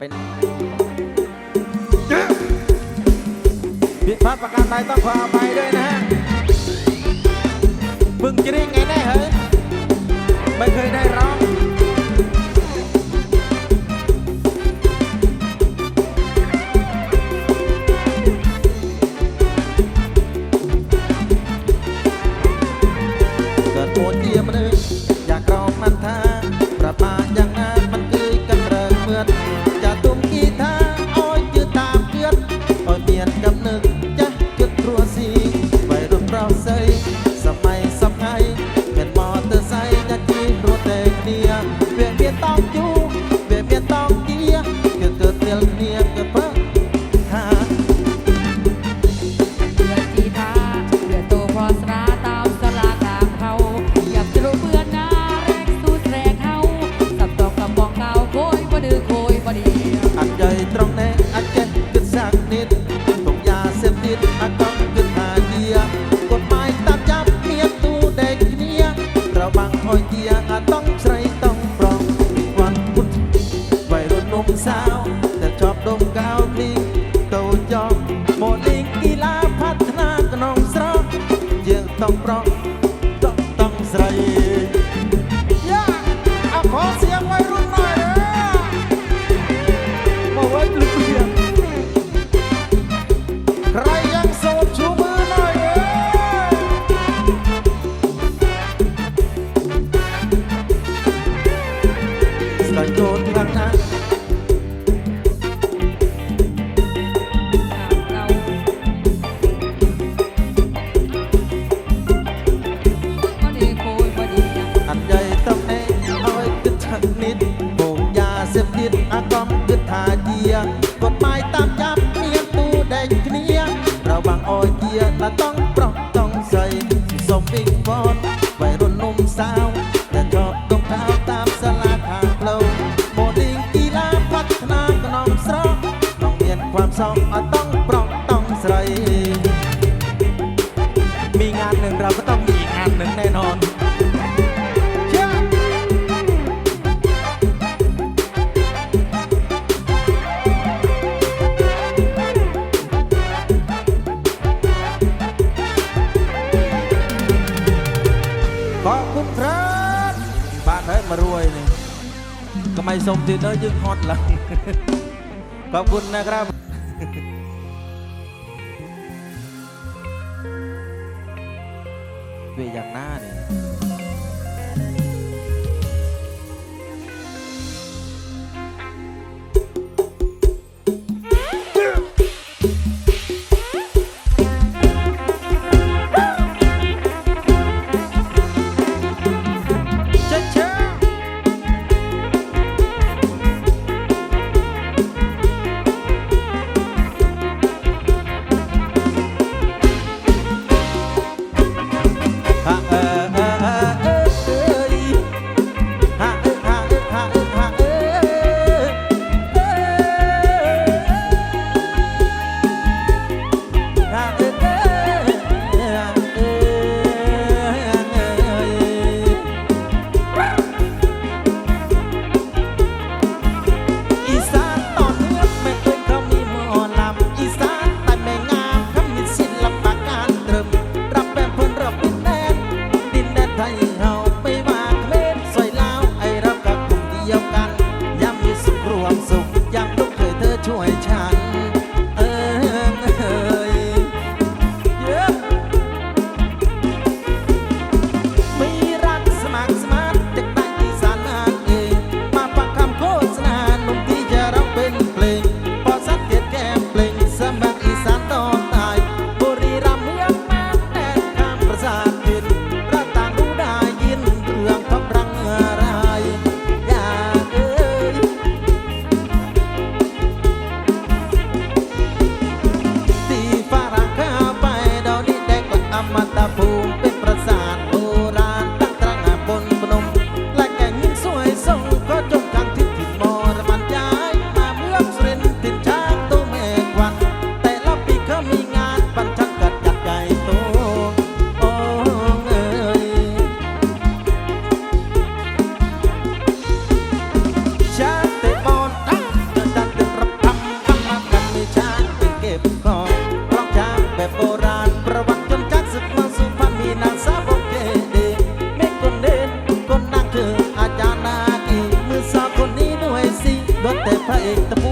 เป็นผิดพลาดประการใดต้องขออภัด้วยนะฮะบึงจะได้ไงแน่เหรอไม่เคยได้ร้อง សងអต้องปรัងต้องใสมีงานหนึ่งเราก็ต้องมีงานหนึ่งแน่นอนขอบคุณครับบ้านเฮ้มารวยนี่ก็ไม่สมที่เด้อยึงฮอตละขอบคุณนะครับ พระเอกตะโพ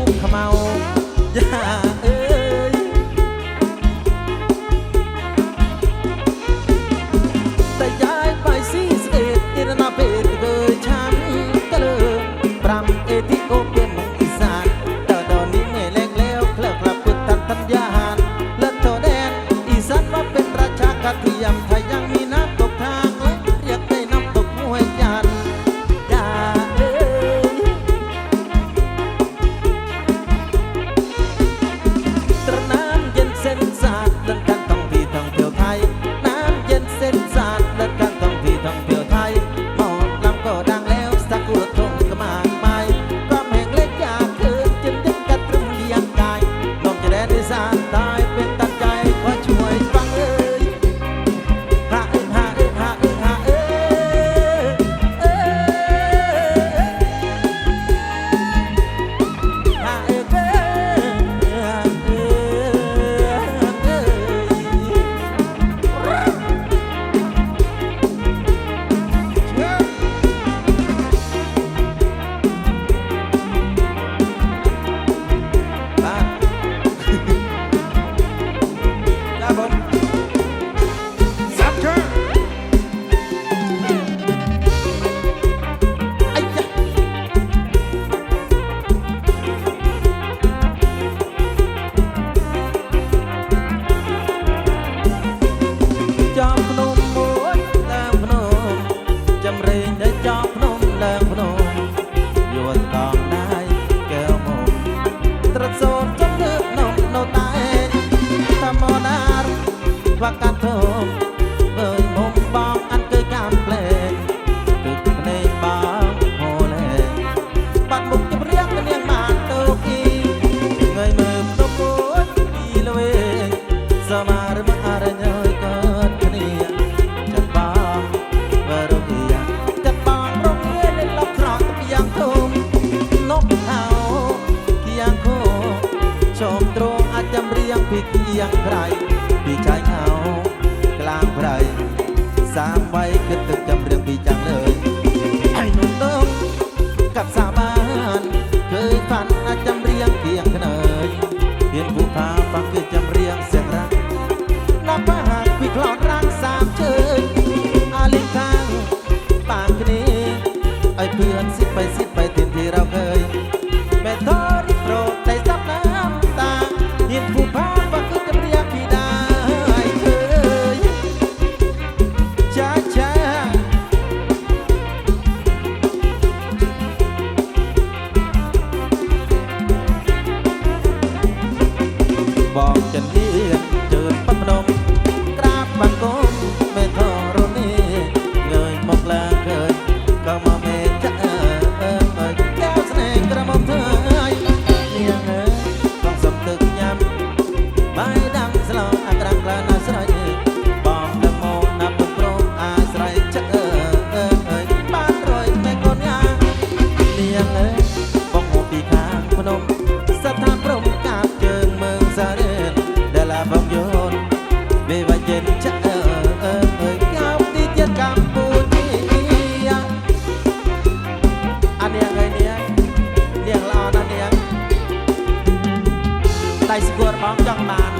យស្គាល់បងចង់បាន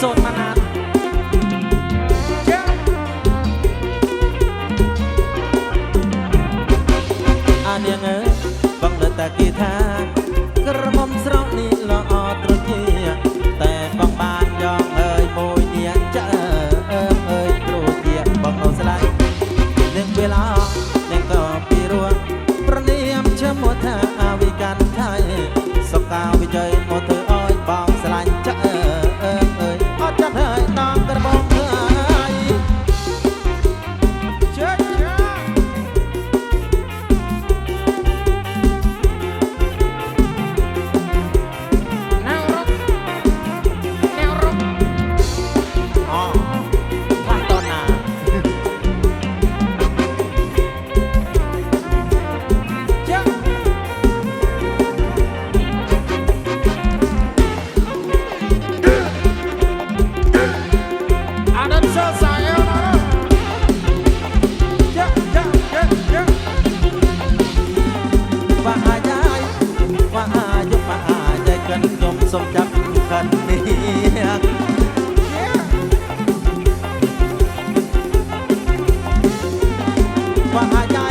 សូត្រមកណាត់អានាងើបងនៅតែគេថា Bahaya.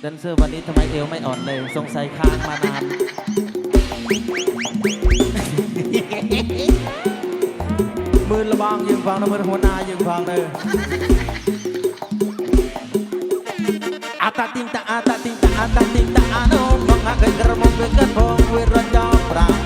แดนเซอร์วันนี้ทำไมเอวไม่อ่อนเลย สงสัยค้างมานาน มือระบางยืนฟังนะมือหัวนายืนฟังเลย tating ta tating ta tating ta ano mga gagarmong gagarmong wiranda prang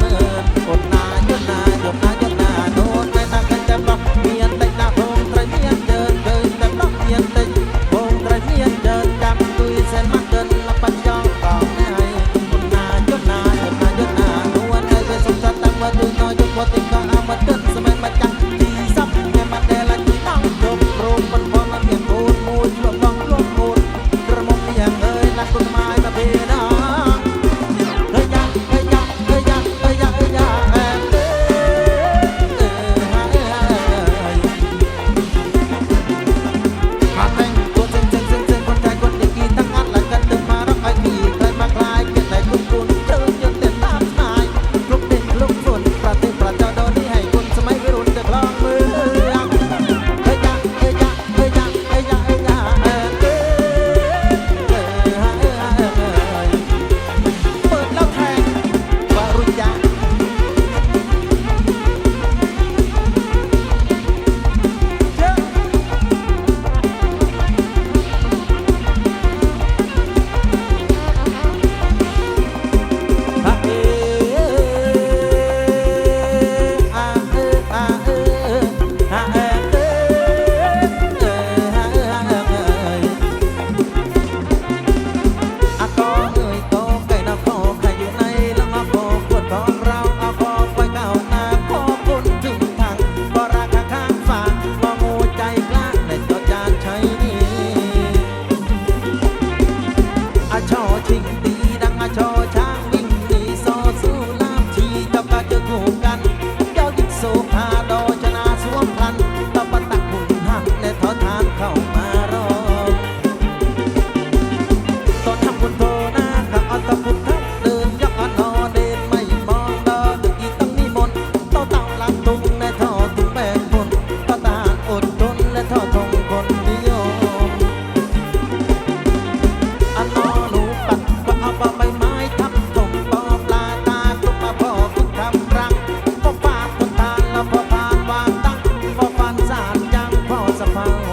passapão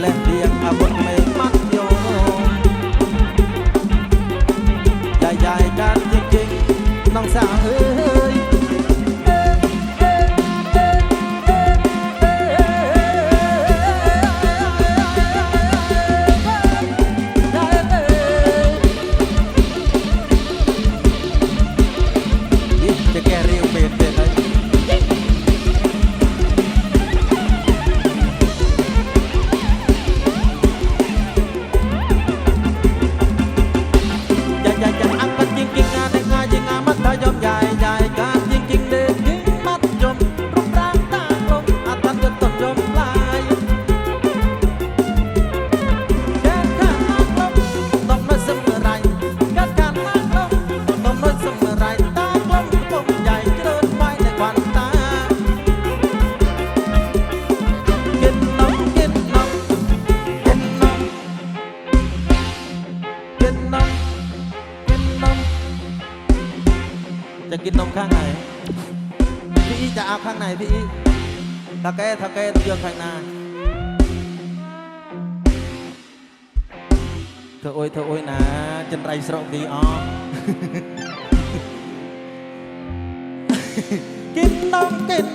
และเพียงอาบนเม ไหนพี่ถ้าแกถ้าแกต้องยืนข้างหน้าធ្វើអុយធ្វើអុយណាចិនរៃស្រកទីអងគិតដល់គិត